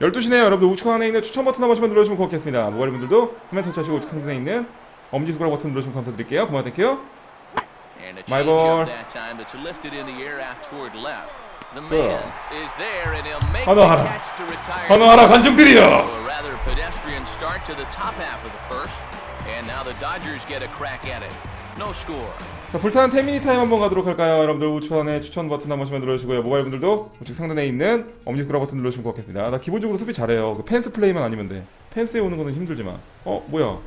12시네요. 여러분들 우측 안에 있는 추천 버튼 한 번씩만 눌러주시면 고맙겠습니다. 모바일 분들도 화면 터치하시고 우측 상단에 있는 엄지 손가락 버튼 눌러주시면 감사드릴게요. 고마워 땡큐. To retire. 환호하라 관중들이여. And now the Dodgers get a crack at it. No score. 자, 불타는 10미니 타임 한번 가도록 할까요? 여러분들 우측 안에 추천 버튼 한 번씩만 눌러주시고요. 모바일 분들도 우측 상단에 있는 엄지 손가락 버튼 눌러주시면 고맙겠습니다. 나 기본적으로 수비 잘해요. 그 펜스 플레이만 아니면 돼. 펜스에 오는 거는 힘들지만. 어 뭐야?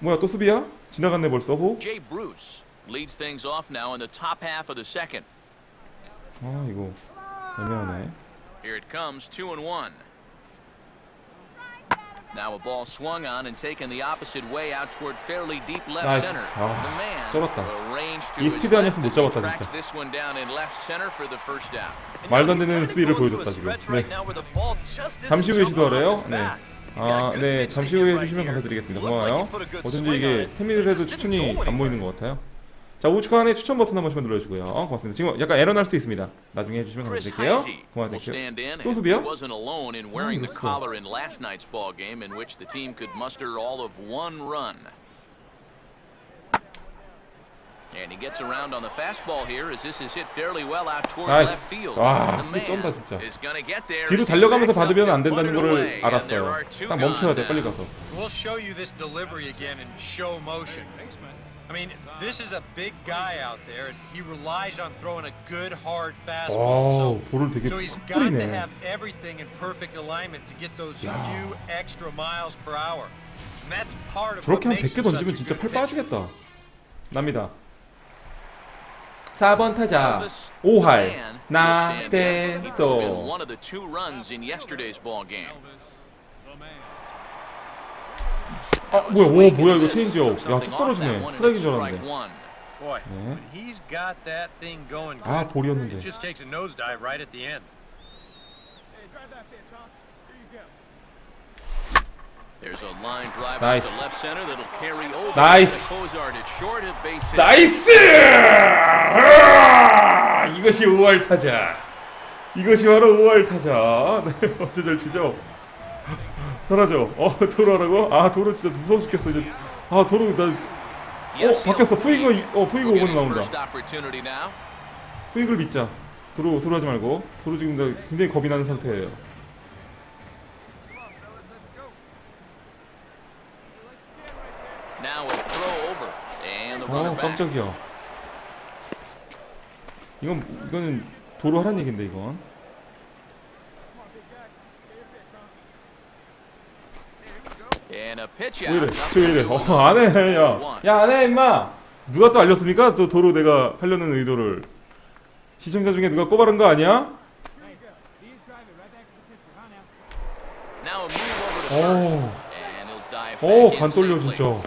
뭐야 또 수비야? 지나갔네 벌써 호? Jay Bruce leads things off now in the top half of the second. 아 이거 애매하네. Here it comes, two and one. Now a ball swung on and taken the opposite way out toward fairly deep left Nice. center. 아, the man 쩔었다. arranged to 이 his left as he 잡았다, tracks 진짜. this one down in left center for the first out. 말도 안 되는 수비를 보여줬다 지금. 네. 잠시 후에 시도하래요. 네. 아, 네. 잠시 후에 해주시면 감사드리겠습니다. 고마워요. 어쩐지 이게 태민을 해도 추천이 안 보이는 것 같아요. 자, 우측 안에 추천 버튼 한 번씩만 눌러주시고요. 어, 고맙습니다. 지금 약간 에러 날 수도 있습니다. 나중에 해주시면 감사드릴게요. 땡큐. 또 수비야? wasn't alone in wearing the collar in last night's ball game, in which the team could muster all of one run. And he gets around on the fastball here as this is hit fairly well out toward 나이스. left field. 와, the 수비 쩐다, 진짜. is gonna get there 뒤로 as he 달려가면서 backs up 받으면 to 안 된다는 put it 거를 away, and there 알았어요. are two 딱 멈춰야 돼, gone 빨리. 가서. We'll show you this delivery again in show motion. I mean, this is a big guy out there, and he relies on throwing a good hard fastball. 오, So, 볼을 되게 so he's 푹 got to 뿌리네. have everything in perfect alignment to get those 야. few extra miles per hour. And that's part of 저렇게 what 한 makes 100개 him such 던지면 a 진짜 good 팔 pitcher. 빠지겠다. 납니다. 4번 타자 Elvis, 5할 the man, will stand in. He drove in 나대도 one of the two runs in yesterday's ball game. 아 뭐야 오 뭐야 이거 체인지업 야뚝 떨어지네 스트라이크인 줄 알았는데 네. 아 볼이었는데 hit. 나이스 아, 이것이 5할 타자 이것이 바로 5할 타자 네 어째 잘 치죠 잘하죠? 어 도로라고? 아 도로 진짜 무서워 죽겠어 이제. 아 도로 나 어, 바뀌었어. 푸이그 어, 푸이그 Will get 5번 his 나온다. 푸익을 믿자. 도로 도로 하지 말고. 도로 지금 나 굉장히 겁이 나는 상태예요. Back. 깜짝이야. 이건 이거는 도로 하란 얘긴데 이건 And a pitch 왜 이래. 저 이래 어 안 해 야 야 안 해 임마 누가 또 알렸습니까 또 도로 내가 하려는 의도를 시청자 중에 누가 꼬바른 거 아니야 오. 오, 간 떨려. 진짜. 오.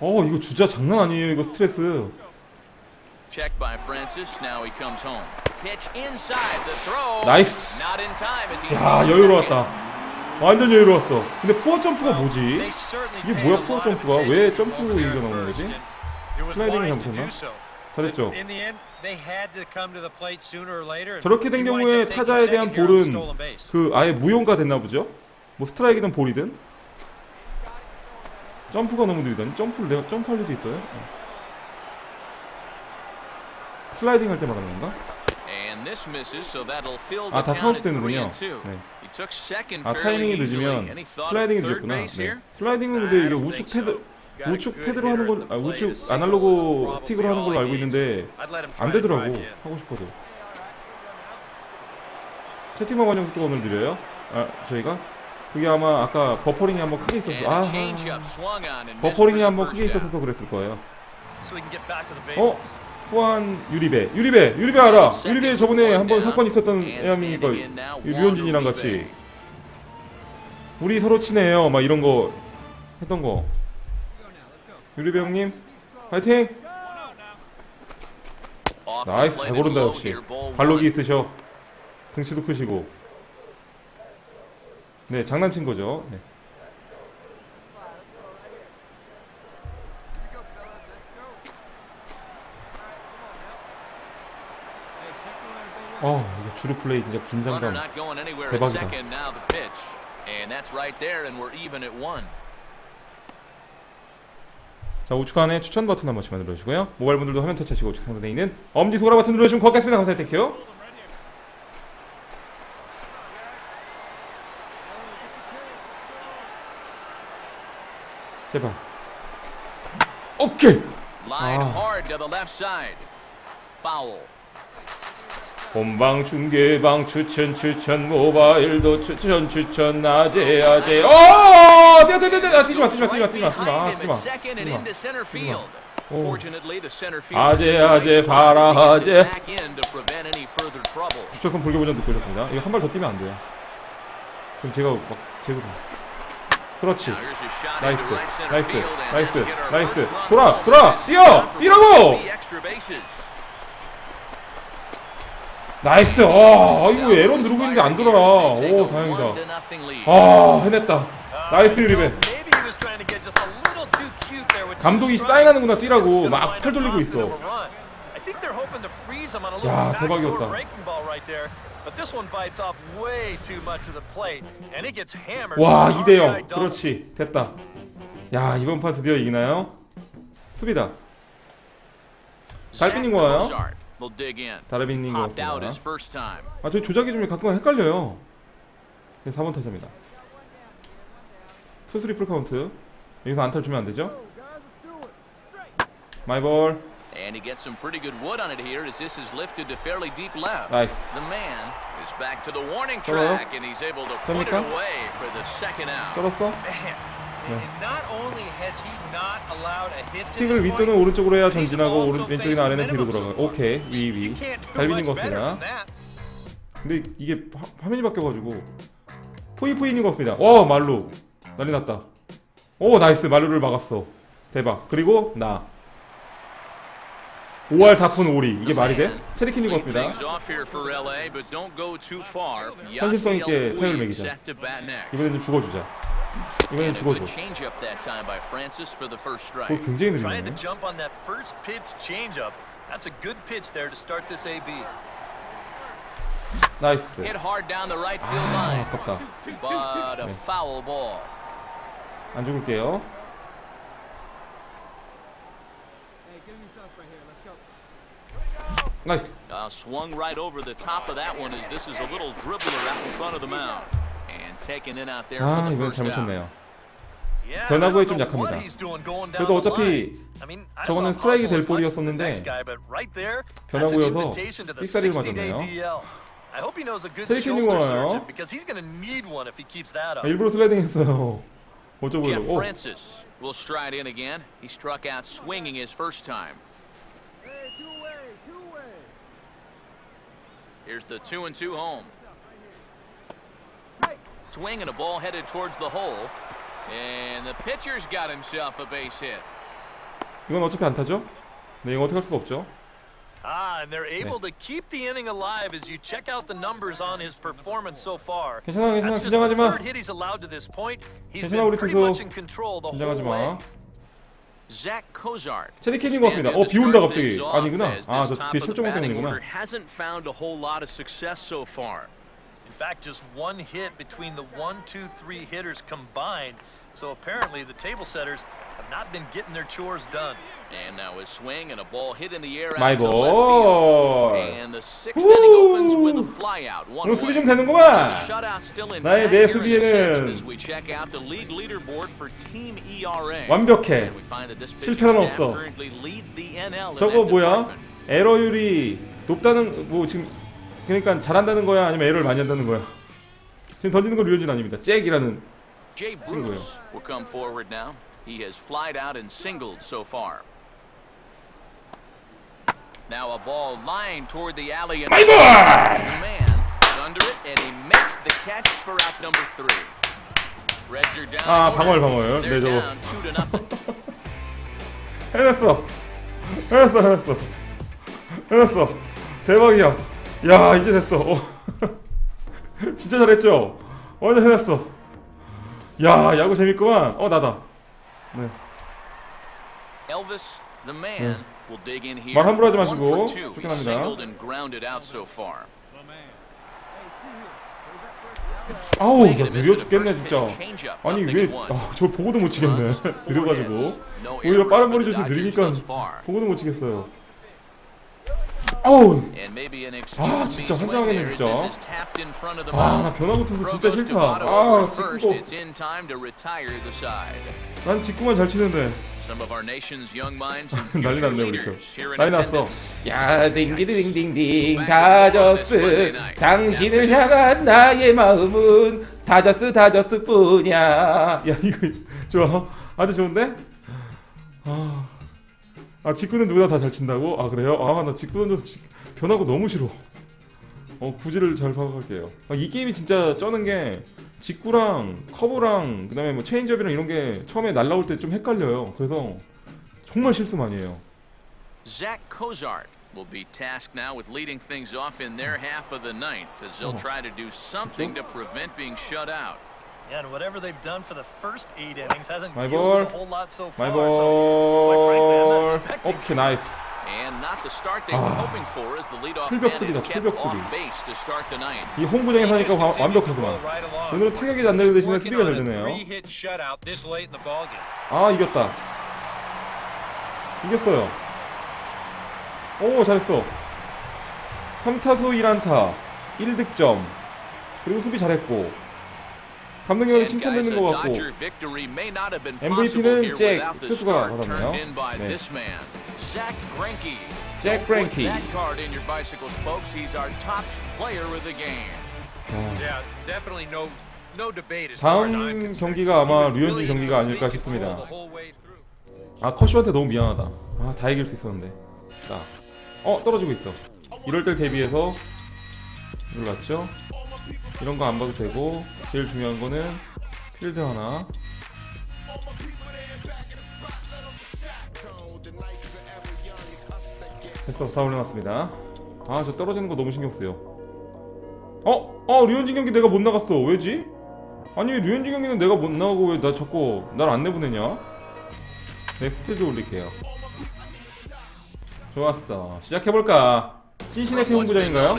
어, 이거 주자 장난 아니에요. 이거 스트레스. Checked by Francis. Now he comes home. 나이스. 야, 여유로웠다. 완전 여유로웠어. 근데 푸어 점프가 뭐지? 이게 뭐야, 푸어 점프가? 왜 점프 얘기가 나오는 거지? to 잘못했나? 잘했죠. 저렇게 된 경우에 타자에 대한 볼은. 그 아예 무효가 됐나 보죠? 뭐 스트라이크든 볼이든 점프가 너무 느리다니 점프를 내가 점프할 일도 있어요? 어. 슬라이딩 할 때 말하는 건가? 아, 다 카운트 되는군요. 네. 아 타이밍이 늦으면 슬라이딩이 늦었구나. 네. 슬라이딩은 근데 이게 우측 패드 우측 패드로 하는 걸 아, 우측 아날로그 스틱으로 하는 걸로 알고 있는데 안 되더라고 하고 싶어도 채팅방 반영 속도가 오늘 느려요? 아 저희가 그게 아마 아까 버퍼링이 한번 크게 있었어. 아 버퍼링이 한번 크게. 있었어서 그랬을 거예요. 어? 후안 유리배 유리배 유리배 알아 유리배 저번에 한번 사건 있었던 애함이니까 류현진이랑 같이. 우리 서로 친해요. 막 이런 거 했던 거. 유리배 형님 파이팅! 나이스 잘 고른다 역시. one. 있으셔. 등치도 크시고. 네 장난친 거죠. 네. 어 이거 주루 플레이 진짜 긴장감 대박이다. 자 우측 안에 추천 버튼 한 번씩만 눌러주시고요. 모바일 분들도 화면 터치하시고 우측 상단에 있는 엄지 손가락 버튼 눌러주시면 고맙겠습니다. 감사히 택해요 제발. 오케이. Line 본방 중계방 추천 추천 모바일도 추천 추천 낮에 아재 어 뛰어 뛰어 뛰어 뛰어 뛰지 마 뛰지 마 뛰지 마 뛰지 마 뛰지 마 behind 뛰지 him 마 at second and 뛰지 마 into center field. Oh. Fortunately, the center field 아재, 아재, 봐라, 아재. 주초선 불교보전 듣고 오셨습니다 이거 한 발 더 뛰면 안 돼요 그럼 제가 막 제가 그렇지 나이스 나이스 나이스 나이스 돌아. 돌아 뛰어 뛰라고. 나이스 아 이거 에런 누르고 있는데 안 돌아 오 다행이다 아 해냈다 나이스 two 감독이. 사인하는구나 뛰라고 막 팔 돌리고 있어 야, 대박이었다. 와 for an 2대0 RBI double. 그렇지 됐다 야 이번 판 드디어 이기나요? 수비다 달빈인 거예요? 다르빈인 것 out his 같습니다. 아 저희 조작이 좀 가끔 헷갈려요 네 4번 타자입니다 투스리 풀 카운트 여기서 안타를 주면 안 되죠? 마이볼 And he gets some pretty good wood on it here as this is lifted to fairly deep left. 나이스 The man is back to the warning 떨어요? track and he's able to put it 됩니까? away for the second out. 떨었어? Man, and not only has he not allowed a hit to 스틱을 this 위 또는 point, 오른쪽으로 해야 전진하고 오른 왼쪽이나 아래는 뒤로 돌아가요. 오케이 위 You 위 can't do 달빈인 것 much better 같습니다. 근데 이게 화, 화면이 바뀌어가지고 포이포이인 것 같습니다 와 말루 난리 났다 오 나이스 말루를 막았어 대박 그리고 나 5할 4푼 5리 이게 말이 돼? 체리킨인 것 Lead 같습니다. 현실성 있게 타율 매기자. 이번엔 좀 죽어주자 이번엔 And a 죽어줘 good changeup that time by Francis for the first 그거 strike. 굉장히 Trying 느리네 to jump on that first pitch changeup. That's a good pitch there to start this AB. 나이스 Hit hard down the right field 아 line, 아깝다 but a foul ball. 안 죽을게요 나이스 Uh, swung right over the top of that one as this is a little dribbler out in front of the mound. And taken in out there for 아 the 이번엔 first out. 잘못했네요 Yeah, 변화구에 I don't 좀 know 약합니다. what he's doing going down 그래도 the 어차피 line. I mean, I 저거는 love 스트라이크 hustle 될 as much as the 볼이었었는데 next guy, but right there, that's an 변화구여서 invitation to the 삑사리를 60-day 맞았네요. DL. I hope he knows a good 세이킹이 shoulder 와요. surgeon because he's going to need one if he keeps that up. 아, 일부러 슬라이딩 했어요 어쩌고 Jeff 이러고 Francis will stride in again. He struck out swinging his first time. Here's the two and two home. Swing and a ball headed towards the hole. And the pitcher's got himself a base hit. 이건 어차피 안 타죠? 네 이거 어떻게 할 수가 없죠 Ah, and they're able to keep the inning alive as you check out the numbers on his performance so far. 괜찮아 괜찮아 That's just the 긴장하지 마 third hit he's allowed to this point. He's 괜찮아, been 우리 pretty 투수. much in control the 긴장하지 whole way. 마 Zach Cozart. 체리킨인 것 같습니다. 어, 비 온다, 갑자기. 아니구나. 아, 저 뒤에 철조망 때문이구나. hasn't found a whole lot of success so far. In fact, just one hit between the one, two, three hitters combined. So apparently, the table setters have not been getting their chores done. And now a swing and a ball hit in the air out 마이 to left field. 볼 And the sixth inning opens with a flyout. One 오늘 수비 좀 away. 되는구만 The shutout still in 나의 내 수비에는 as we check out the league leaderboard for team ERA. 완벽해. And we find that this 실패는 pitching staff 없어. currently leads the NL in 저거 that 뭐야? department. 에러율이 높다는 뭐 지금 그러니까 잘한다는 거야 아니면 에러를 많이 한다는 거야 지금 던지는 건 류현진 아닙니다 잭이라는 now. He has flied out and singled so far. Now a ball lined toward the alley and 마이 the 볼 man under it and he makes the catch for out number three. Reds are down. 아. 방울 They're 네 저거. 해냈어 해냈어 해냈어 해냈어 대박이야 야 이제 됐어 어. 진짜 잘했죠 완전 해냈어 야 야구 재밌구만 어 나다 네 Elvis, the man, will dig in here. 말 함부로 하지 마시고 so far. 아우 나 느려 죽겠네 진짜 아니 nothing 왜 in one. 아, 저 보고도 못 치겠네 느려가지고 오히려 빠른 거리 Dodgers 느리니까. 보고도 못 치겠어요 excuse 아, 진짜 환장하겠네, 진짜. this is tapped in front of the 아나 mound. 변화구 투수 Throw 진짜 싫다 아. 직구. 난 직구만 잘 치는데 난리 났네 우리 in 난리 났어. 야 딩디딩딩딩 다저스 당신을 향한 나의 마음은 다저스 다저스 뿐이야 야 이거 좋아 아주 좋은데 아, 아 직구는 누구나 다 잘 친다고 아 그래요 아나 직구는 변하고 너무 싫어 어 구질을 잘 파악할게요 아, 이 게임이 진짜 쩌는 게 직구랑 커브랑 그다음에 뭐 체인지업이랑 이런 게 처음에 날라올 때 좀 헷갈려요 그래서 정말 실수 많이 해요 Zach Cozart will be tasked now with leading things off in their half of the ninth as they'll Oh. try to do something to prevent being shut out. Yeah, and whatever they've done for the first eight innings hasn't My ball. a whole lot so far. 마이 So, quite frankly, I'm not 볼 expecting 오케이 나이스 And not the start they were Ah. hoping for as the leadoff man is 수비다, kept off 수비. base to start the ninth. 이 홈구장에 사니까 와- 완벽하구만. 오늘은 타격이 안 되는 대신에 수비가 잘 a 되네요. 아 이겼다 이겼어요 오 잘했어 3타수 1안타 1득점 그리고 수비 잘했고 감독님한테 칭찬되는 것 같고 Dodger victory may not have been MVP possible 는 here 잭 투수가 받았네요. 네. 잭. 아, I'm 다음. 경기가 아마 류현진 경기가 아닐까 싶습니다. 아 커쇼한테 너무 미안하다 아 다 이길 수 있었는데 자, 어 떨어지고 있어 이럴 때 대비해서 눌렀죠 이런 거 안 봐도 되고 제일 중요한 거는 필드 하나 됐어 다 올려놨습니다 아 저 떨어지는 거 너무 신경 쓰여 어? 어 류현진 경기 내가 못 나갔어 왜지? 아니 왜 류현진 경기는 내가 못 나가고 왜 나 자꾸 날 안 내보내냐? 넥스트 올릴게요. 좋았어. 시작해볼까? Known 홈구장인가요?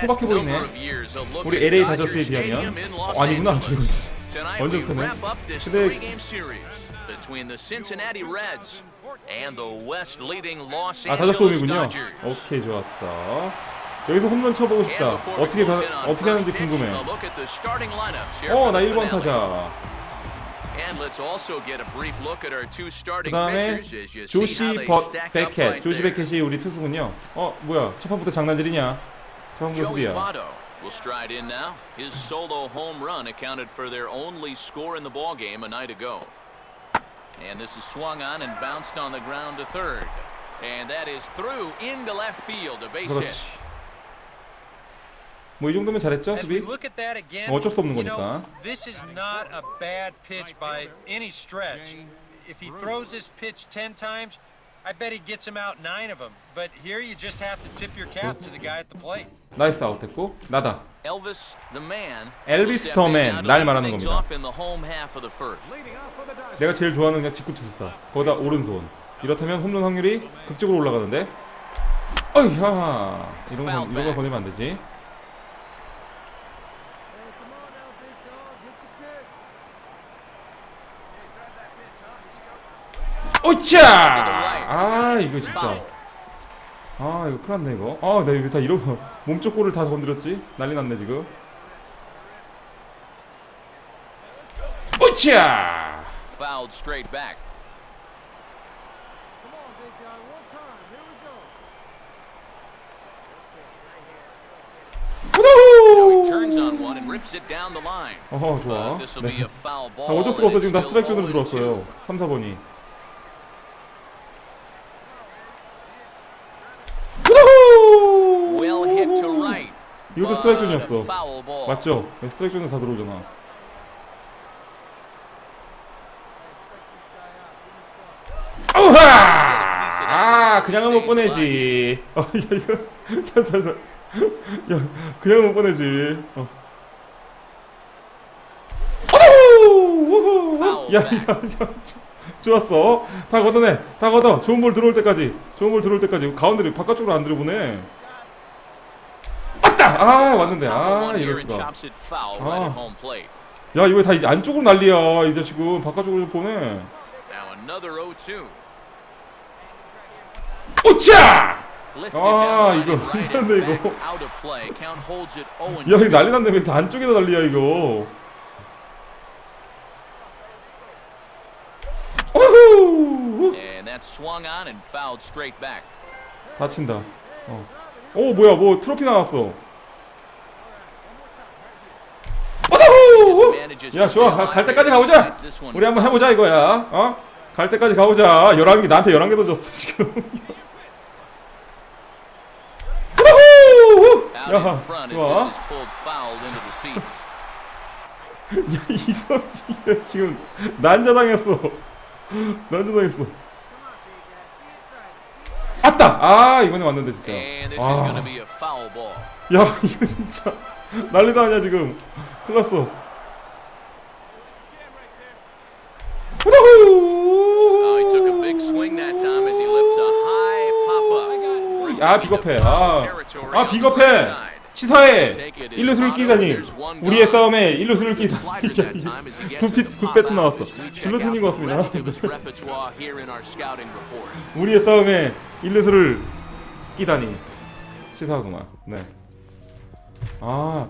소박해 보이네. 우리 LA 다저스에 비하면 어, 아니구나. 완전 크네. 근데- 아 다저스 홈이군요. 오케이 좋았어. 여기서 홈런 쳐보고 싶다. 어떻게 on 어떻게 하는지 궁금해. 어나 the 1번 finale. 타자. And let's also get a brief look at our two 그 starting 다음에 pitchers as you see how 조시 they 버 stack up 베켓. right 조시 there. 베켓이 우리 투수군요. 어 뭐야 첫 판부터 장난질이냐? 처음 그 Joey 수비야. Votto will stride in now. His solo home run accounted for their only score in the ball game a night ago. And this is swung on and bounced on the ground to third. And that is through into left field, a base hit. 그렇지. 뭐 이 정도면 잘했죠 수비? 어쩔 수 없는 거니까. this is not a bad pitch by any stretch. If he throws this pitch 10 times, I bet he gets him out nine of them. But here you just have to tip your cap to the guy at the plate. 나이스 아웃 됐고 나다. Elvis the man. Now to 날 말하는 겁니다. 내가 제일 좋아하는 그냥 직구 투수다. 거기다 오른손. 이렇다면 홈런 확률이 극적으로 올라가는데. 어이야. 이런 거 이런 거 보내면 안 되지. 오차! 아 이거 진짜. 아 이거 큰일 났네 이거. 아 내가 이거 다 이런 몸쪽 골을 다 건드렸지. 난리 났네 지금. 오차! 어허 좋아. 네. 아. 어쩔 수가 없어 지금 다 it's 스트라이크 존으로 0 and 들어왔어요 2. 3, 4번이 Well hit to right. 이것도 스트라이크 존이었어. 맞죠? 네, 스트라이크 존에서 다 들어오잖아 우하! 아 그냥은 못 보내지 어, 야 이거 자, 자, 자. 야 그냥은 못 보내지 어. 야 이상 좋았어. 다 걷어내. 다 걷어. 좋은 볼 들어올 때까지. 좋은 볼 들어올 때까지. 가운데를 바깥쪽으로 안 들어보네. 왔다. 아 왔는데. 아 이럴 수가. chops it foul right Ah. at home plate. 야 이거 다 이- 안쪽으로 난리야. 이 자식은 바깥쪽으로 보내. 0-2. 오차! 아, 이거 back, 이거. out of play. Count holds it 0야 이거 난리 났네. 왜다 안쪽에다 난리야 이거. 오호! 다친다. 어. 오 뭐야 뭐 트로피 나왔어. 야 좋아 가- 갈 때까지 가보자. 우리 한번 해보자 이거야. 어? 갈 때까지 가보자. 11개 나한테 11개 던졌어 지금. 야 좋아. this is pulled fouled into the seats. 야 이선지 지금 난자당했어. 난자당했어. 왔다. 아 이번에 왔는데 진짜. 아. 야 이거 진짜 난리도 아니야 지금 큰일 났어 Oh, he took a big swing that time as he lifts a high pop-up. 아 비겁해. 아, 아 비겁해. 치사해 일루수를 끼다니. 우리의 싸움에 일루수를 끼다니 굿핏 굿배트 나왔어. 줄로틴인 것 같습니다. 우리의 싸움에 일루수를 끼다니. 치사하구만. 네아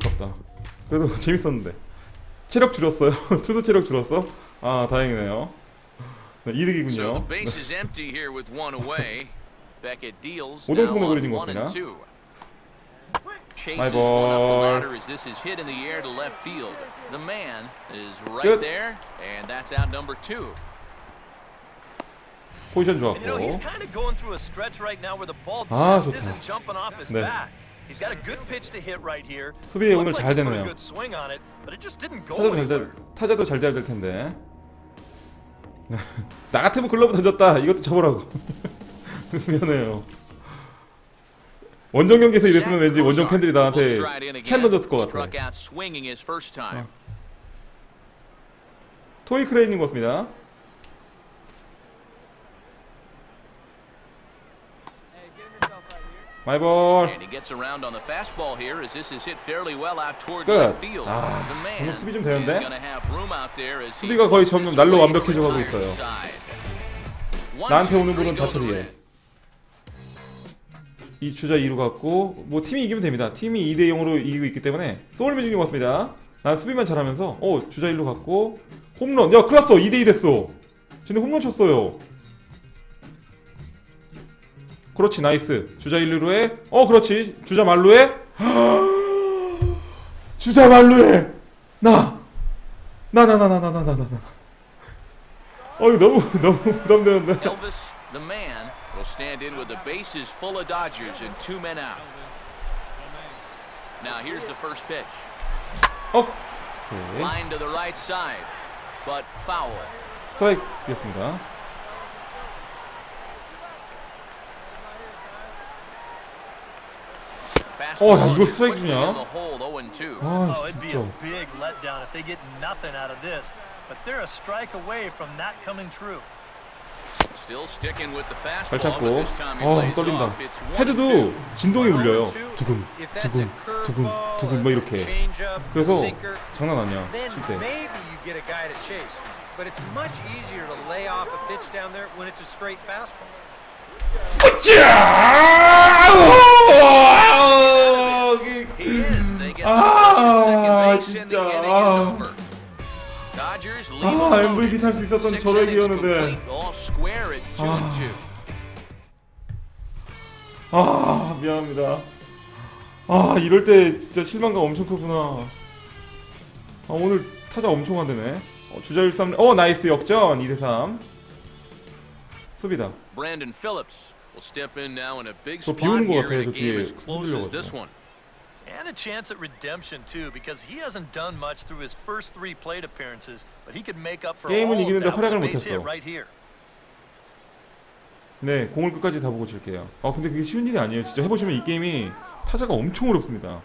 아깝다. 그래도 재밌었는데. 체력 줄였어요. 투수 체력 줄었어? 아 다행이네요 네, 이득이군요. 오동통로 그리는 겁니다. 아이고. 끝. 포지션 좋았고. 아 좋다. 네. 수비 오늘 잘 되네요. 타자도 잘 돼야 될 텐데. 나 같으면 글러브 던졌다. 이것도 쳐보라고. 미안해요. 원정 경기에서 이랬으면 왠지 원정 팬들이 나한테 캔. 던졌을 것 같아. time. 토이 크레인인 것 같습니다. 마이볼. And he gets around on the fastball here as this is hit fairly well out left field. 아, 오늘 수비 좀 되는데? 수비가 거의 점점 날로 완벽해져 가고 있어요. 나한테 오는 볼은 다 처리해. 이 주자 2루 갖고 뭐 팀이 이기면 됩니다. 팀이 2대 0으로 이기고 있기 때문에 소울 뮤직인 것 같습니다. 난 수비만 잘하면서 어 주자 1루 갖고 홈런 야 큰일 났어 2대 2 됐어. 쟤네 홈런 쳤어요. 그렇지 나이스 주자 1루에 어 그렇지 주자 말루에 주자 말루에 나 나 나 나 나 나 나 나나 어 이거 너무 너무 부담되는데 Elvis, the man, will stand in with the bases full of Dodgers and two men out. Now here's the first pitch. 어. Line to the right side, but foul. 스트라이크였습니다. 어, 야, 이거 스트라이크 주냐? in the hole, 0-2. 아 Oh, 진짜. big letdown if they get nothing out of this. But they're a strike away from that coming true. 잘 he 어 떨린다. off. It's 1-2. 헤드도 진동이 울려요. 0-2, 두근 두근 두근 두근 뭐 이렇게. 그래서 장난 아니야 then 칠 때. maybe you 아, MVP. 탈 수 있었던 and 아. 아 미안합니다. 아 이럴 때 진짜 실망감 엄청 크구나. 아 오늘 타자 엄청 안 되네. 어, 주자 1-3. 어 나이스 역전 2대3. 수비다. Brandon Phillips will step in now in a big 저 spot 비오는 것 here 같아요, in a 저 game 뒤에 as close as 흔들려가지고. this one. And a chance at redemption too, because he hasn't done much through his first three plate appearances, but he could make up for all 게임은 of 이기는데 that with 활약을 a base hit 못했어. right here. 네, 공을 끝까지 다 보고 칠게요. 아, 근데 그게 쉬운 일이 아니에요. 진짜 해보시면 이 게임이 타자가 엄청 어렵습니다.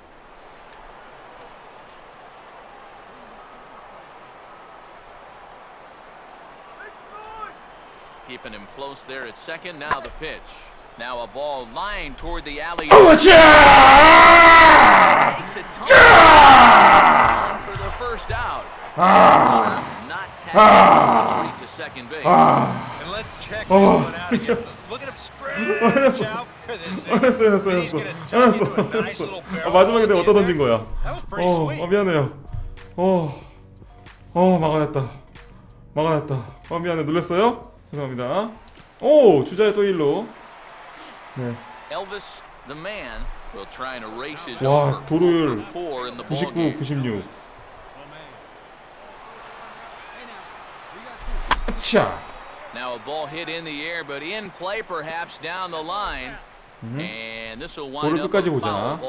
keeping him close there at second. Now the pitch. Now a ball lined toward the alley. Takes a ton down for the first out. Not tackling to second base. And let's check this Oh. one out again. Look at him stretch out for this he's 알았어 gonna tuck into a nice little 아, barrel 마지막에 내가 어디다 던진. 거야 That was pretty 어, sweet. 어 미안해요 어, 어 막아냈다 막아냈다 어 미안해 놀랬어요? 죄송합니다 오 주자의 또 1루 네 Elvis, the man, will try and erase his 와, the 99, ballgame. 96 아차 Now a ball hit in the air, but in play perhaps down the line. And this will wind 볼을 up 끝까지 a 보자.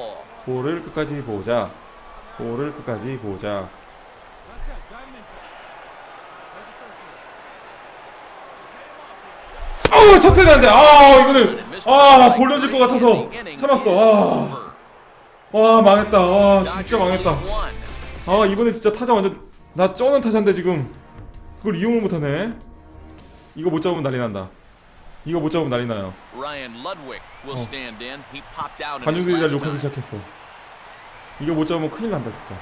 볼을 끝까지 보자 볼을 끝까지 보자 어우 쳤어야 되는데. 아 이거는 아 볼려질 것 같아서 참았어. 아, 와 망했다. 아 진짜 망했다. 아 이번에 진짜 타자 완전 나 쩌는 타자인데 지금. 그걸 이용을 못하네. 이거 못 잡으면 난리 난다. 이거 못 잡으면 난리 나요. His 관중들이 날 last 욕하기. 시작했어. 이거 못 잡으면 큰일 난다 진짜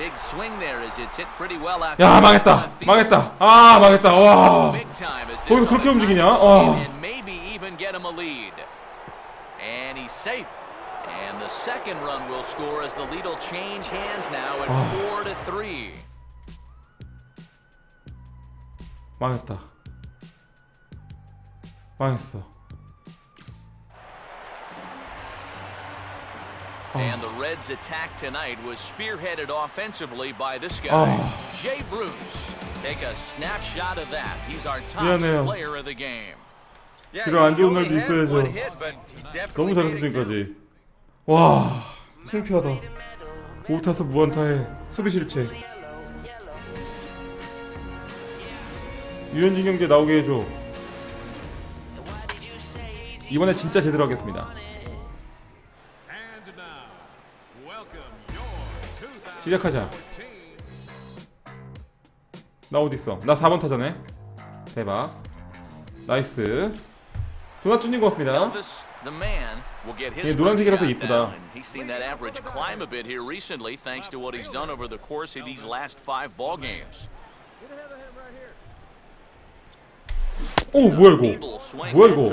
Big swing there as it's hit pretty well out. 야 망했다 망했다 아 망했다 와 Big time as this 거기서 on 그렇게 a 움직이냐? tie ball 와. game and maybe even get him a lead. And he's safe. And the second run will score as the lead will change hands now at four to three. 망했다 망했어 And the Reds' attack tonight was spearheaded offensively by this guy, Oh. Jay Bruce. Take a snapshot of that. He's our top 미안해요. player of the game. Yeah, 이런 안 he 좋은 only 날도 had 있어야죠. one hit, but he definitely 너무 잘했어 made it count. 지금까지 와 창피하다 5타수 무안타에 수비 실책 유현진 경기 나오게 해줘 이번에 진짜 제대로 하겠습니다 시작하자 나 어딨어 나 4번 타자네 대박 나이스 get his 예, 노란색이라서 이쁘다. 오 뭐야 이거 뭐야 이거.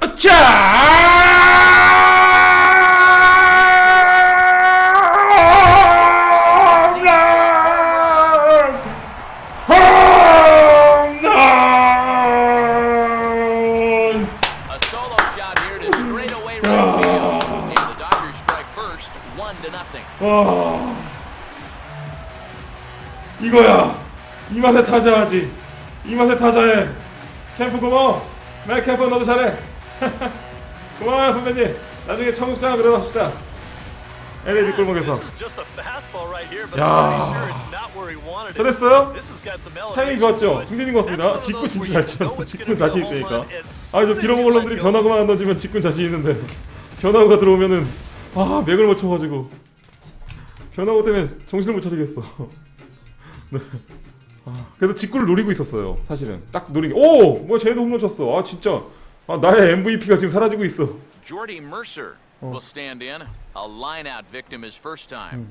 It's 이거야 이 맛에 타자하지 이 맛에 타자해 캠프 고마워 네 캠프 너도 잘해 고마워요 선배님 나중에 청국장 그려 합시다 LED 골목에서 This is just a fastball right here, but 야. 잘했어요? 타이밍 좋았죠? 중진인 것 같습니다 직구 진짜 잘 where you 쳐 know it's 직구 자신 있다니까 아 as 빌어먹을 놈들이. 변화구만 안 던지면 직구 자신 있는데 변화구가 들어오면은 아 맥을 못 쳐가지고 변화구 때문에 정신을 못 차리겠어 네. 아, 그래서 직구를 노리고 있었어요 사실은 딱 노린 게 오 뭐야 쟤도 홈런 쳤어 아 진짜 아 나의 MVP가 지금 사라지고 있어 Jordy Mercer will stand in. A line-out victim his first time.